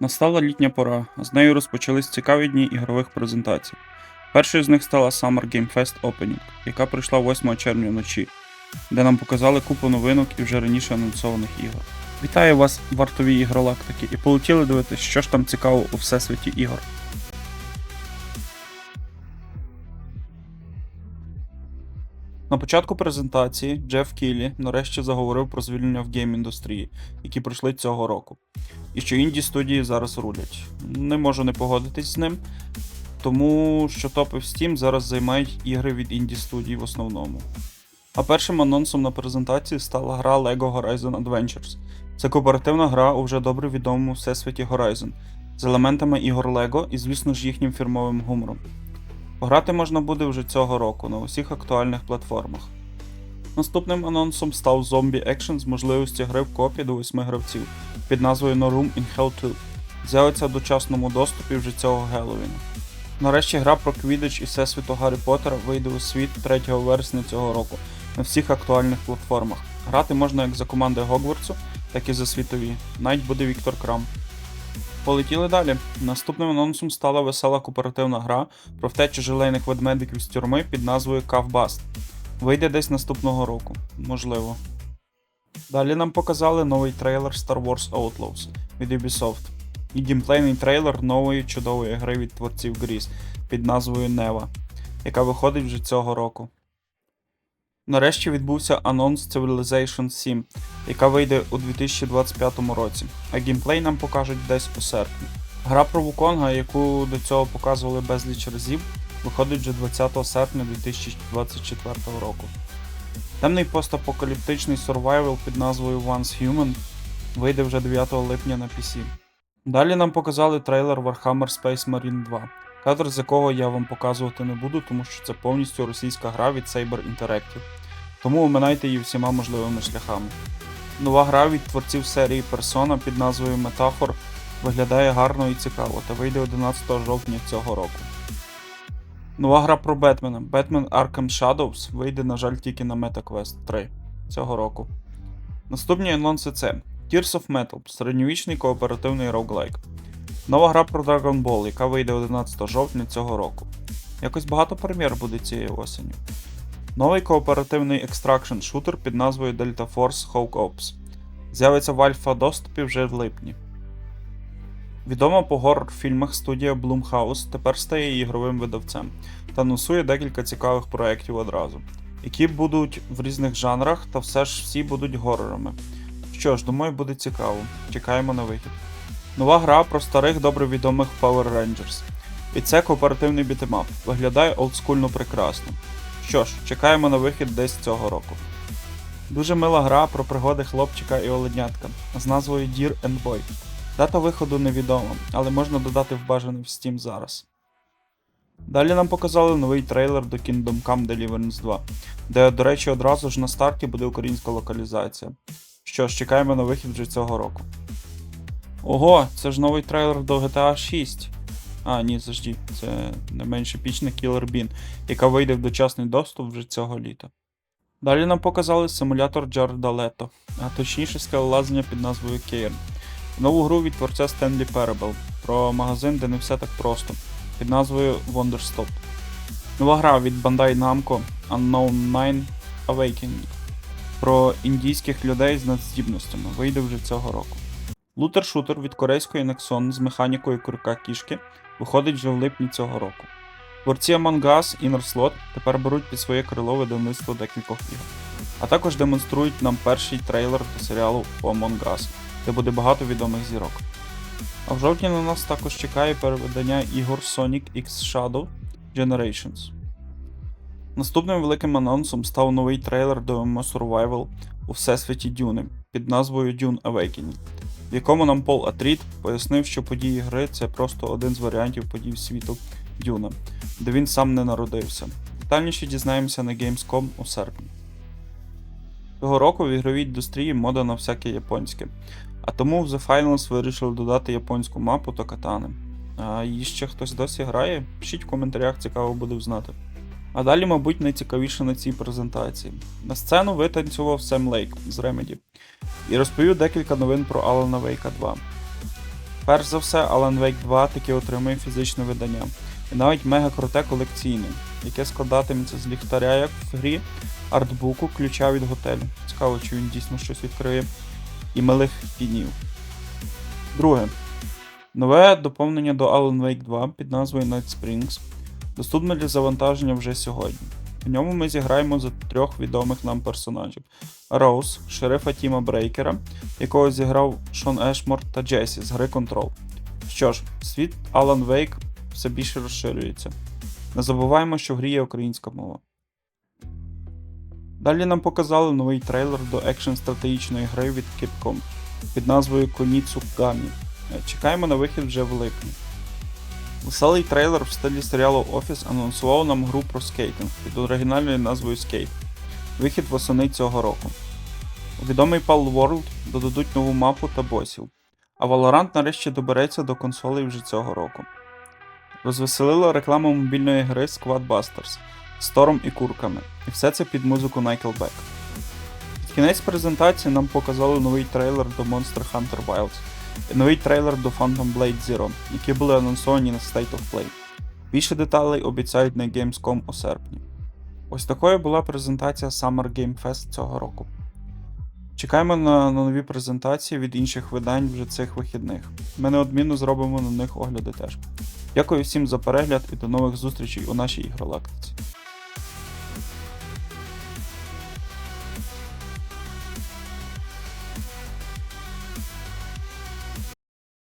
Настала літня пора, з нею розпочались цікаві дні ігрових презентацій. Першою з них стала Summer Game Fest Opening, яка прийшла 8 червня вночі, де нам показали купу новинок і вже раніше анонсованих ігор. Вітаю вас, вартові ігролактики, і полетіли дивитися, що ж там цікаво у всесвіті ігор. На початку презентації Джеф Кіллі нарешті заговорив про звільнення в гейм-індустрії, які пройшли цього року, і що інді студії зараз рулять. Не можу не погодитись з ним, тому що топи в Steam зараз займають ігри від інді студій в основному. А першим анонсом на презентації стала гра LEGO Horizon Adventures. Це кооперативна гра у вже добре відомому всесвіті Horizon з елементами ігор LEGO і, звісно ж, їхнім фірмовим гумором. Пограти можна буде вже цього року на усіх актуальних платформах. Наступним анонсом став Zombie Action з можливістю гри в копі до 8 гравців під назвою No Room in Hell 2. З'явиться в дочасному доступі вже цього Геловіна. Нарешті гра про Квідич і всесвіту Гаррі Поттера вийде у світ 3 вересня цього року на всіх актуальних платформах. Грати можна як за команди Гогвартсу, так і за світові. Навіть буде Віктор Крам. Полетіли далі. Наступним анонсом стала весела кооперативна гра про втечу желейних ведмедиків з тюрми під назвою Кавбаст. Вийде десь наступного року, можливо. Далі нам показали новий трейлер Star Wars Outlaws від Ubisoft і геймплейний трейлер нової чудової гри від творців Gris під назвою Нева, яка виходить вже цього року. Нарешті відбувся анонс Civilization 7, яка вийде у 2025 році, а геймплей нам покажуть десь у серпні. Гра про Вуконга, яку до цього показували безліч разів, виходить вже 20 серпня 2024 року. Темний постапокаліптичний сурвайвал під назвою Once Human вийде вже 9 липня на PC. Далі нам показали трейлер Warhammer Space Marine 2, кадр з якого я вам показувати не буду, тому що це повністю російська гра від Saber Interactive. Тому оминайте її всіма можливими шляхами. Нова гра від творців серії Persona під назвою Metaphor виглядає гарно і цікаво та вийде 11 жовтня цього року. Нова гра про Бетмена Batman Arkham Shadows вийде, на жаль, тільки на MetaQuest 3 цього року. Наступні анонси це Tears of Metal середньовічний кооперативний роуглайк. Нова гра про Dragon Ball, яка вийде 11 жовтня цього року. Якось багато прем'єр буде цієї осені. Новий кооперативний екстракшн шутер під назвою Delta Force Hawk Ops. З'явиться в альфа доступі вже в липні. Відома по горор-фільмах студія Blumhouse тепер стає ігровим видавцем та анонсує декілька цікавих проєктів одразу, які будуть в різних жанрах, та все ж всі будуть горорами. Що ж, думаю, буде цікаво. Чекаємо на вихід. Нова гра про старих добре відомих Power Rangers. І це кооперативний бітемап. Виглядає олдскульно прекрасно. Що ж, чекаємо на вихід десь цього року. Дуже мила гра про пригоди хлопчика і оленятка з назвою Dear and Boy. Дата виходу невідома, але можна додати в бажаний в Steam зараз. Далі нам показали новий трейлер до Kingdom Come Deliverance 2, де, до речі, одразу ж на старті буде українська локалізація. Що ж, чекаємо на вихід вже цього року. Ого, це ж новий трейлер до GTA 6. А, ні, завжди, це не менш епічна Killer Bean, яка вийде в дочасний доступ вже цього літа. Далі нам показали симулятор Джареда Лето, а точніше скелелазення під назвою Cairn. Нову гру від творця Stanley Parable про магазин, де не все так просто, під назвою Wonderstop. Нова гра від Bandai Namco Unknown Nine Awakening про індійських людей з надздібностями вийде вже цього року. Лутер-шутер від корейської Nexon з механікою курка кішки виходить вже в липні цього року. Творці Among Us і Slot тепер беруть під своє крило видавництво декількох ігор, а також демонструють нам перший трейлер до серіалу Among Us, де буде багато відомих зірок. А в жовтні на нас також чекає переведення ігор Sonic X Shadow Generations. Наступним великим анонсом став новий трейлер до MMO Survival у всесвіті Дюни під назвою Dune Awakening, в якому нам Пол Атріт пояснив, що події гри це просто один з варіантів подій світу Дюна, де він сам не народився. Детальніше дізнаємося на Gamescom у серпні. Цього року в ігровій індустрії мода на всяке японське, а тому в The Finals вирішили додати японську мапу та катани. А її ще хтось досі грає? Пишіть в коментарях, цікаво буде знати. А далі, мабуть, найцікавіше на цій презентації. На сцену витанцював Сем Лейк з Remedy і розповів декілька новин про Алана Вейка 2. Перш за все, Alan Wake 2 таки отримує фізичне видання. І навіть мега круте колекційне, яке складатиметься з ліхтаря, як в грі, артбуку, ключа від готелю. Цікаво, чи він дійсно щось відкриє. І милих пінів. Друге. Нове доповнення до Alan Wake 2 під назвою Night Springs доступне для завантаження вже сьогодні. В ньому ми зіграємо за трьох відомих нам персонажів: Роуз, шерифа Тіма Брейкера, якого зіграв Шон Ешмор та Джесі з гри Control. Що ж, світ Alan Wake все більше розширюється. Не забуваємо, що в грі є українська мова. Далі нам показали новий трейлер до екшн стратегічної гри від Capcom під назвою Коніцу Гамі. Чекаємо на вихід вже в липні. Веселий трейлер в стилі серіалу Office анонсував нам гру про скейтинг під оригінальною назвою Skate. Вихід восени цього року. У відомий Pal World додадуть нову мапу та босів, а Valorant нарешті добереться до консолей вже цього року. Розвеселила реклама мобільної гри Squad Busters з Тором і курками, і все це під музику Nickelback. Під кінець презентації нам показали новий трейлер до Monster Hunter Wilds новий трейлер до Phantom Blade Zero, які були анонсовані на State of Play. Більше деталей обіцяють на Gamescom у серпні. Ось такою була презентація Summer Game Fest цього року. Чекаємо на, на нові презентації від інших видань вже цих вихідних. Ми неодмінно зробимо на них огляди теж. Дякую всім за перегляд і до нових зустрічей у нашій ігролактиці.